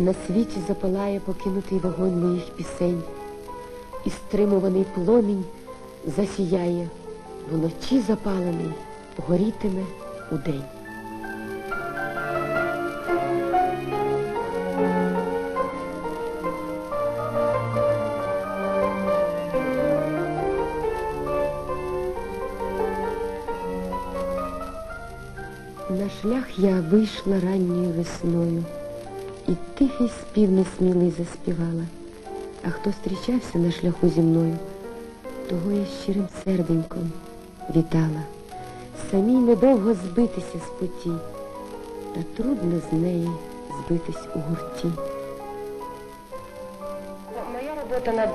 На світі запалає покинутий вогонь моїх пісень, і стримуваний пломінь засіяє, вночі запалений горітиме удень. На шлях я вийшла ранньою весною, і тихий спів несмілий заспівала. А хто зустрічався на шляху зі мною, того я щирим серденьком вітала. Самій недовго збитися з путі, та трудно з неї збитись у гурті. Моя робота над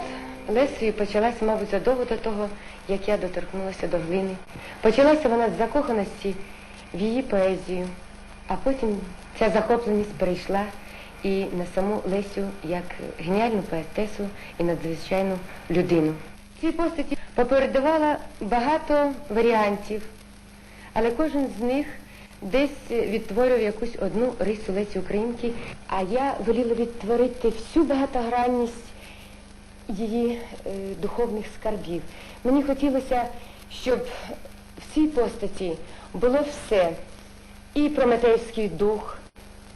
Лесею почалася, мабуть, задовго до того, як я доторкнулася до глини. Почалася вона з закоханості в її поезію, а потім ця захопленість перейшла і на саму Лесю як геніальну поетесу і надзвичайну людину. Цій постаті попередувала багато варіантів, але кожен з них десь відтворював якусь одну рису Лесі Українки, а я воліла відтворити всю багатогранність її е, духовних скарбів. Мені хотілося, щоб в цій постаті було все. І прометейський дух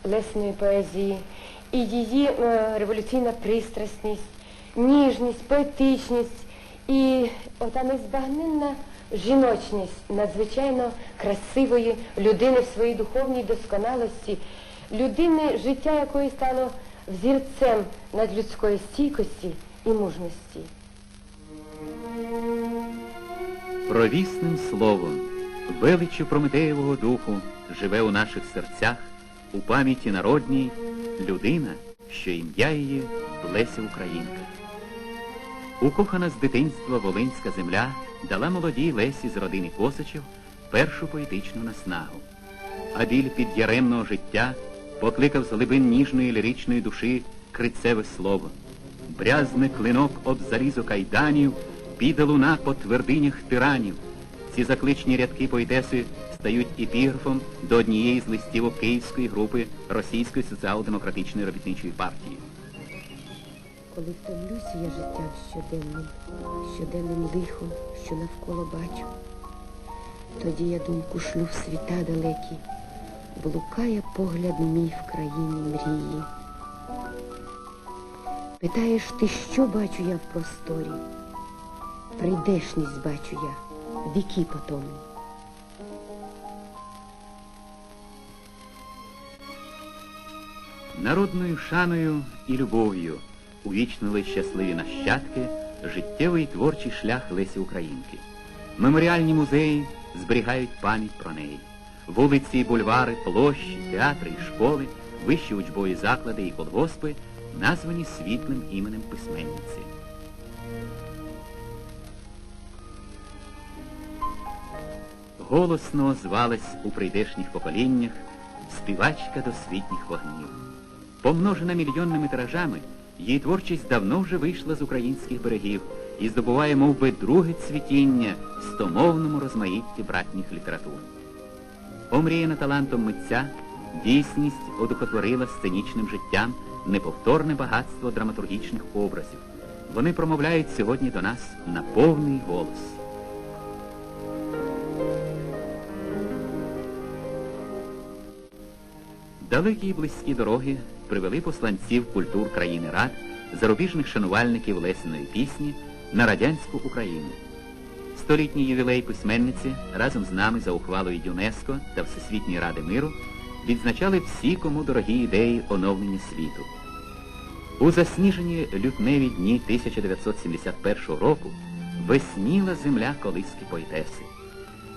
лесної поезії, і її е, революційна пристрасність, ніжність, поетичність і ота незбагненна жіночність надзвичайно красивої людини в своїй духовній досконалості, людини, життя якої стало взірцем надлюдської стійкості і мужності. Провісним словом, величі Прометеєвого духу живе у наших серцях, у пам'яті народній людина, що ім'я її Леся Українка. Укохана з дитинства Волинська земля дала молодій Лесі з родини Косачів першу поетичну наснагу. А біль підяремного життя покликав з глибин ніжної ліричної душі крицеве слово. Брязне клинок об залізо кайданів, піде луна по твердинях тиранів. Ці закличні рядки поетеси стають епіграфом до однієї з листівок Київської групи Російської соціал-демократичної робітничої партії. Коли втомлюся я життям щоденним, щоденним лихом, що навколо бачу, тоді я думку шлю в світа далекі, блукає погляд мій в країні мрії. Питаєш ти, що бачу я в просторі? Прийдешність бачу я, віки потому. Народною шаною і любов'ю увічнили щасливі нащадки життєвий творчий шлях Лесі Українки. Меморіальні музеї зберігають пам'ять про неї. Вулиці і бульвари, площі, театри і школи, вищі учбові заклади і колгоспи названі світлим іменем письменниці. Голосно звалась у прийдешніх поколіннях співачка досвітніх вогнів. Помножена мільйонними тиражами, її творчість давно вже вийшла з українських берегів і здобуває мов би, друге цвітіння в стомовному розмаїтті братніх літератур. Омріяна талантом митця, дійсність одухотворила сценічним життям неповторне багатство драматургічних образів. Вони промовляють сьогодні до нас на повний голос. Далекі й близькі дороги привели посланців культур країни Рад, зарубіжних шанувальників Лесиної пісні на радянську Україну. Столітній ювілей письменниці разом з нами за ухвалою ЮНЕСКО та Всесвітньої Ради миру відзначали всі, кому дорогі ідеї оновлення світу. У засніжені лютневі дні 1971 року весніла земля колиськи поетеси.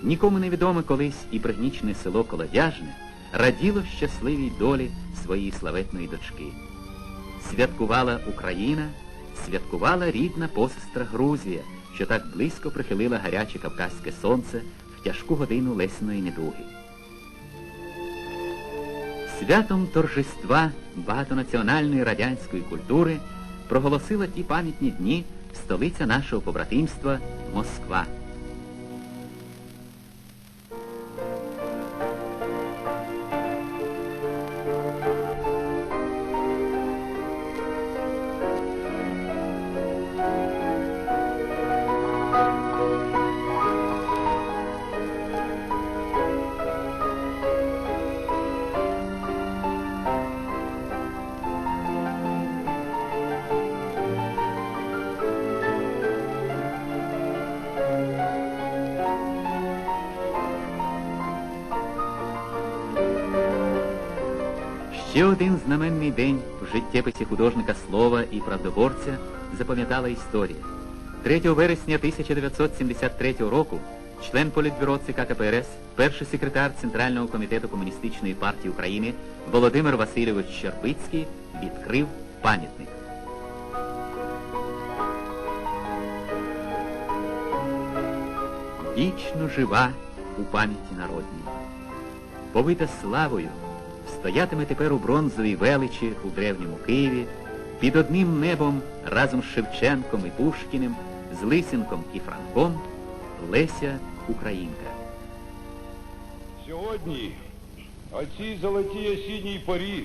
Нікому не відоме колись і пригнічне село Колодяжне раділо щасливій долі своєї славетної дочки. Святкувала Україна, святкувала рідна посестра Грузія, що так близько прихилила гаряче кавказьке сонце в тяжку годину Лесиної недуги. Святом торжества багатонаціональної радянської культури проголосила ті пам'ятні дні столиця нашого побратимства Москва. Ще один знаменний день в життєписі художника слова і правдоборця запам'ятала історія. 3 вересня 1973 року член політбюро ЦК КПРС, перший секретар Центрального комітету Комуністичної партії України Володимир Васильович Щербицький відкрив пам'ятник. Вічно жива у пам'яті народній. Повита славою, стоятиме тепер у бронзовій величі у древньому Києві, під одним небом разом з Шевченком і Пушкіним, з Лисенком і Франком Леся Українка. Сьогодні, о цій золотій осінній порі,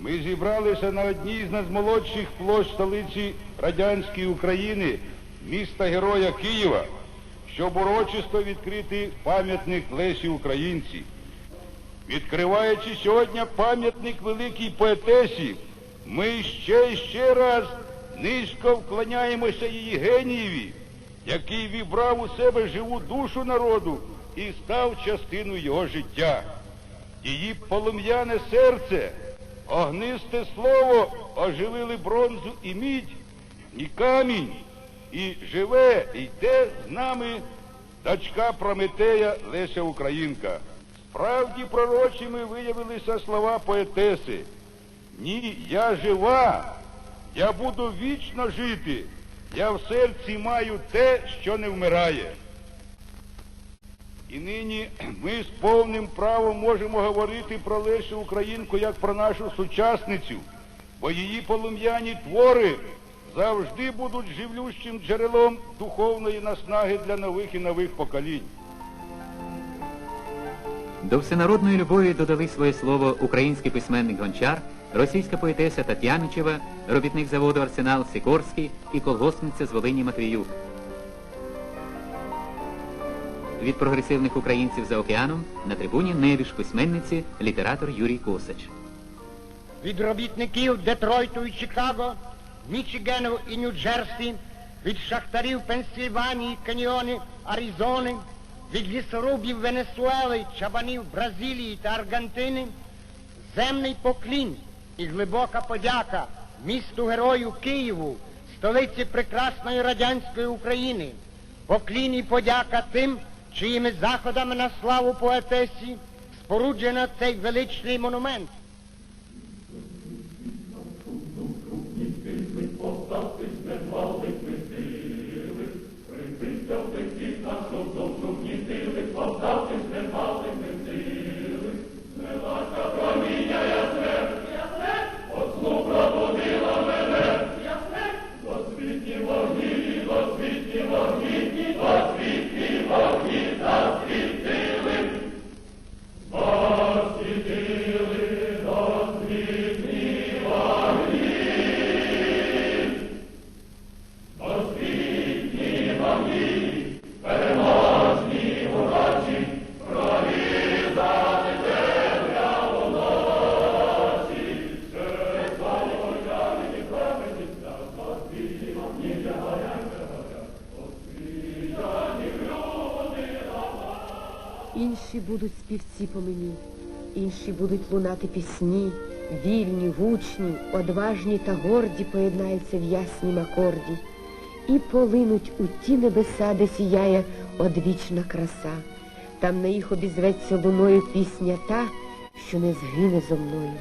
ми зібралися на одній з наймолодших площ столиці радянської України, міста Героя Києва, щоб урочисто відкрити пам'ятник Лесі Українці. Відкриваючи сьогодні пам'ятник великій поетесі, ми ще і ще раз низько вклоняємося її генієві, який вібрав у себе живу душу народу і став частиною його життя. Її полум'яне серце, огнисте слово оживили бронзу і мідь, і камінь, і живе, йде з нами дочка Прометея Леся Українка. Справді пророчими виявилися слова поетеси. Ні, я жива, я буду вічно жити, я в серці маю те, що не вмирає. І нині ми з повним правом можемо говорити про Лесю Українку як про нашу сучасницю, бо її полум'яні твори завжди будуть живлющим джерелом духовної наснаги для нових і нових поколінь. До всенародної любові додали своє слово український письменник Гончар, російська поетеса Тетяничева, робітник заводу Арсенал Сікорський і колгоспниця з Волині Матвіюк. Від прогресивних українців за океаном на трибуні невіж письменниці літератор Юрій Косач. від робітників Детройту і Чикаго, Мічигану і Нью-Джерсі, від шахтарів Пенсильванії, Каньйони, Аризони, від лісорубів Венесуели, чабанів Бразилії та Аргентини, земний поклін і глибока подяка місту герою Києву, столиці прекрасної радянської України, поклін і подяка тим, чиїми заходами на славу поетесі споруджено цей величний монумент. Інші будуть співці по мені, інші будуть лунати пісні, вільні, гучні, одважні та горді поєднаються в яснім акорді і полинуть у ті небеса, де сіяє одвічна краса. Там на їх обізветься луною пісня та, що не згине зо мною.